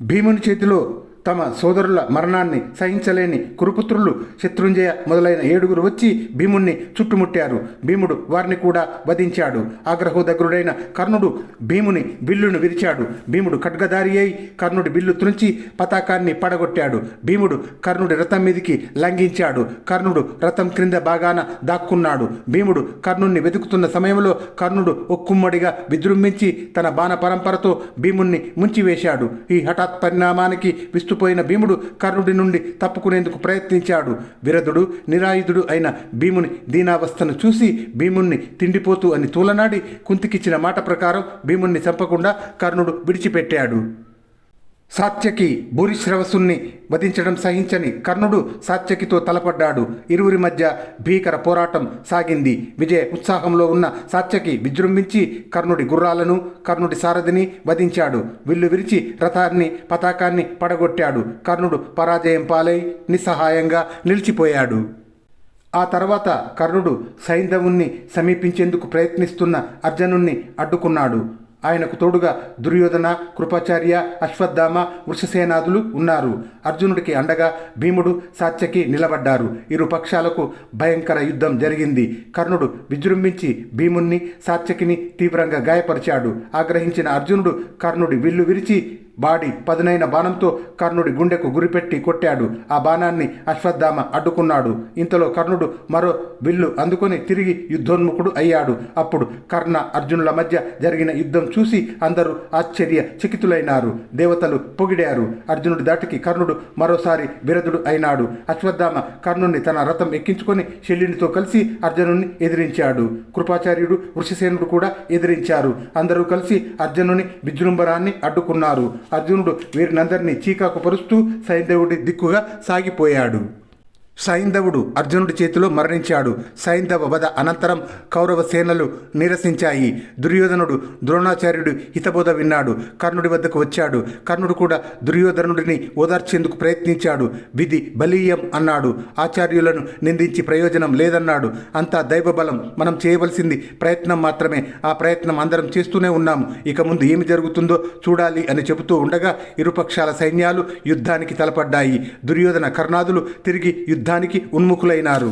భీముని చేతిలో తమ సోదరుల మరణాన్ని సహించలేని కురుపుత్రులు శత్రుంజయ మొదలైన ఏడుగురు వచ్చి భీముణ్ణి చుట్టుముట్టారు. భీముడు వారిని కూడా వధించాడు. ఆగ్రహోదగ్రుడైన కర్ణుడు భీముని బిల్లును విరిచాడు. భీముడు ఖడ్గదారి అయి కర్ణుడి బిల్లు తుంచి పతాకాన్ని పడగొట్టాడు. భీముడు కర్ణుడి రథం మీదికి లంఘించాడు. కర్ణుడు రథం క్రింద బాగాన దాక్కున్నాడు. భీముడు కర్ణుణ్ణి వెతుకుతున్న సమయంలో కర్ణుడు ఒక్కుమ్మడిగా విజృంభించి తన బాణ పరంపరతో భీముణ్ణి ముంచివేశాడు. ఈ హఠాత్ పరిణామానికి విస్తుపోయిన భీముడు కర్ణుడి నుండి తప్పుకునేందుకు ప్రయత్నించాడు. విరధుడు నిరాయుధుడు అయిన భీముని దీనావస్థను చూసి భీముణ్ణి తిండిపోతూ అని తూలనాడి కుంతికిచ్చిన మాట ప్రకారం భీముణ్ణి చంపకుండా కర్ణుడు విడిచిపెట్టాడు. సాత్యకి భూరిశ్రవసుణ్ణి వధించడం సహించని కర్ణుడు సాత్యకితో తలపడ్డాడు. ఇరువురి మధ్య భీకర పోరాటం సాగింది. విజయ ఉత్సాహంలో ఉన్న సాత్యకి విజృంభించి కర్ణుడి గుర్రాలను కర్ణుడి సారథిని వధించాడు. విల్లు విరిచి రథాన్ని పతాకాన్ని పడగొట్టాడు. కర్ణుడు పరాజయం పాలై నిస్సహాయంగా నిలిచిపోయాడు. ఆ తర్వాత కర్ణుడు సైంధవుణ్ణి సమీపించేందుకు ప్రయత్నిస్తున్న అర్జునుణ్ణి అడ్డుకున్నాడు. ఆయనకు తోడుగా దుర్యోధన కృపాచార్య అశ్వత్థామ వృషసేనాదులు ఉన్నారు. అర్జునుడికి అండగా భీముడు సాత్యకి నిలబడ్డారు. ఇరు పక్షాలకు భయంకర యుద్ధం జరిగింది. కర్ణుడు విజృంభించి భీముణ్ణి సాత్యకిని తీవ్రంగా గాయపరిచాడు. ఆగ్రహించిన అర్జునుడు కర్ణుడి విల్లు విరిచి బాడి పదునైన బాణంతో కర్ణుడి గుండెకు గురిపెట్టి కొట్టాడు. ఆ బాణాన్ని అశ్వత్థామ అడ్డుకున్నాడు. ఇంతలో కర్ణుడు మరో విల్లు అందుకొని తిరిగి యుద్ధోన్ముఖుడు అయ్యాడు. అప్పుడు కర్ణ అర్జునుల మధ్య జరిగిన యుద్ధం చూసి అందరూ ఆశ్చర్య చకితులైనారు. దేవతలు పొగిడారు. అర్జునుడి దాటికి కర్ణుడు మరోసారి విరదుడు అయినాడు. అశ్వత్థామ కర్ణుణ్ణి తన రథం ఎక్కించుకొని శల్యునితో కలిసి అర్జునుని ఎదిరించాడు. కృపాచార్యుడు వృషసేనుడు కూడా ఎదిరించారు. అందరూ కలిసి అర్జునుని విజృంభరాన్ని అడ్డుకున్నారు. అర్జునుడు వీరినందరినీ చీకాకు పరుస్తూ సైంధవుడి దిక్కుగా సాగిపోయాడు. సైంధవుడు అర్జునుడి చేతిలో మరణించాడు. సైంధవ వధ అనంతరం కౌరవ సేనలు నిరసించాయి. దుర్యోధనుడు ద్రోణాచార్యుడు హితబోధ విన్నాడు. కర్ణుడి వద్దకు వచ్చాడు. కర్ణుడు కూడా దుర్యోధనుడిని ఓదార్చేందుకు ప్రయత్నించాడు. విధి బలీయం అన్నాడు. ఆచార్యులను నిందించి ప్రయోజనం లేదన్నాడు. అంతా దైవబలం. మనం చేయవలసింది ప్రయత్నం మాత్రమే. ఆ ప్రయత్నం అందరం చేస్తూనే ఉన్నాము ఇక ముందు ఏమి జరుగుతుందో చూడాలి అని చెబుతూ ఉండగా ఇరుపక్షాల సైన్యాలు యుద్ధానికి తలపడ్డాయి. దుర్యోధన కర్ణాదులు తిరిగి యుద్ధ యుద్ధానికి ఉన్ముఖులైనారు.